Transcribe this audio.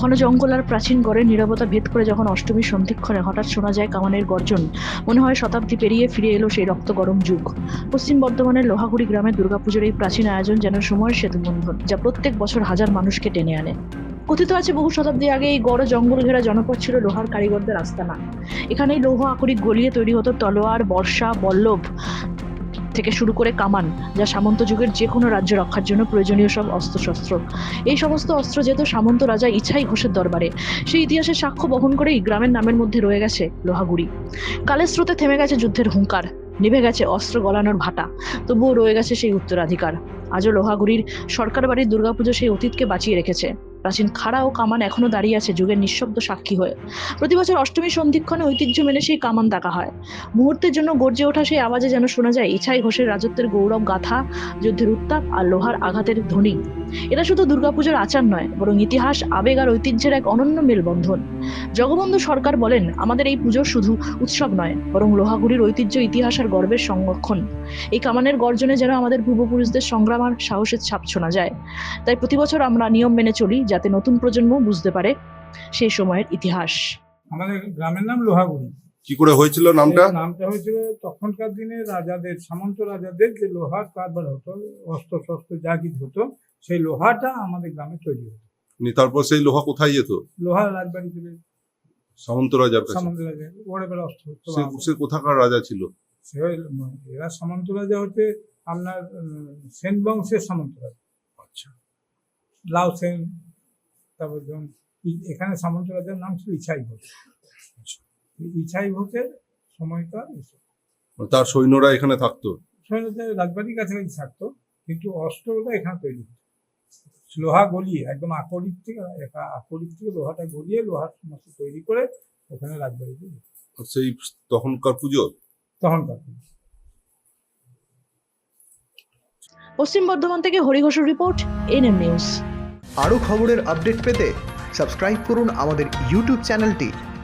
ঘন জঙ্গল আর প্রাচীন গড়ের নীরবতা ভেদ করে যখন অষ্টমীর সন্ধিক্ষণে হঠাৎ শোনা যায় কামানের গর্জন, মনে হয় শতাব্দী পেরিয়ে ফিরে এলো সেই রক্ত গরম যুগ। পশ্চিম বর্ধমানের লোহাগুড়ি গ্রামের দুর্গাপুজোর এই প্রাচীন আয়োজন যেন সময়ের সেতুবন্ধন যা প্রত্যেক বছর হাজার মানুষকে টেনে আনে। কথিত আছে বহু শতাব্দী আগে এই গড় জঙ্গল ঘেরা জনপদ ছিল লোহার কারিগরদের আস্তানা। এখানেই লৌহ আকরিক গলিয়ে তৈরি হতো তলোয়ার, বর্ষা, বল্লভ। থেকে শুরু করে কামান, যা সামন্ত যুগের যে কোনো রাজ্য রক্ষার জন্য প্রয়োজনীয় সব অস্ত্রশস্ত্র। এই সমস্ত অস্ত্র যেত সামন্ত রাজা ইছাই ঘোষের দরবারে, সেই ইতিহাসের সাক্ষ্য বহন করেই গ্রামের নামের মধ্যে রয়ে গেছে লোহাগুড়ি। কালের স্রোতে থেমে গেছে যুদ্ধের হুঙ্কার, নিভে গেছে অস্ত্র গলানোর ভাটা, তবুও রয়ে গেছে সেই উত্তরাধিকার। আজও লোহাগুড়ির সরকার বাড়ির দুর্গাপুজো সেই অতীতকে বাঁচিয়ে রেখেছে। প্রাচীন খাড়া ও কামান এখনও দাঁড়িয়ে আছে যুগের নিঃশব্দ সাক্ষী হয়ে। প্রতি বছর অষ্টমী সন্ধিক্ষণে ঐতিহ্য মেনে সেই কামান দেখা হয়। মুহূর্তের জন্য গর্জে ওঠা সেই আওয়াজে যেন শোনা যায়, ইছাই ঘোষের রাজত্বের গৌরব, গাথা, যুদ্ধের উত্তাপ আর লোহার আঘাতের ধ্বনি। এটা শুধু দুর্গাপুজোর আচার নয়, বরং ইতিহাস, আবেগ আর ঐতিহ্যের এক অনন্য মেলবন্ধন। জগবন্ধু সরকার বলেন, আমাদের এই পুজো শুধু উৎসব নয়, বরং লোহাগুড়ির ঐতিহ্য, ইতিহাস আর গর্বের সংরক্ষণ। এই কামানের গর্জনে যেন আমাদের পূর্বপুরুষদের সংগ্রাম আর সাহসের ছাপ শোনা যায়। তাই প্রতি বছর আমরা নিয়ম মেনে চলি, যাতে নতুন প্রজন্ম বুঝতে পারে সেই সময়ের ইতিহাস। আমাদের গ্রামের নাম লোহাগুড়ি। কি করে হয়েছিল নামটা? নামটা হয়েছিল তখনকার দিনে রাজাদের সামন্ত রাজাদের যে লোহার কারবার হতো অস্ত্র শস্ত্র যা কিছু হতো সেই লোহাটা আমাদের গ্রামে তৈরি হতো। নি তারপর সেই লোহা কোথায় যেত? লোহার রাজবাড়ি থেকে। সামন্ত রাজার কাছে। সামন্ত রাজা বড় বড় অস্ত্র সে কোথাকার রাজা ছিল? সে এরা সামন্ত রাজা হচ্ছে আপনার সেন বংশের সামন্ত রাজা। আচ্ছা। লাউ সেন তারপর ই- এখানে সামন্ত রাজার নাম ছিল ইছাই ঘোষ ইছাই ঘোষের সময়কার এসব। তার সৈন্যরা এখানে থাকতো? সৈন্যদের রাজবাড়ির কাছাকাছি থাকতো কিন্তু অস্ত্রটা এখানে তৈরি হতো। লোহা গলিয়ে একদম আকরিক থেকে একা- আকরিক থেকে লোহাটা গলিয়ে লোহার সমস্ত তৈরি করে ওখানে রাজবাড়িতে সেই তখনকার পুজো? তখনকার পুজো। পশ্চিম বর্ধমান থেকে হরিঘোষের রিপোর্ট এনএম নিউজ। আরও খবরের আপডেট পেতে সাবস্ক্রাইব করুন আমাদের ইউটিউব চ্যানেলটি।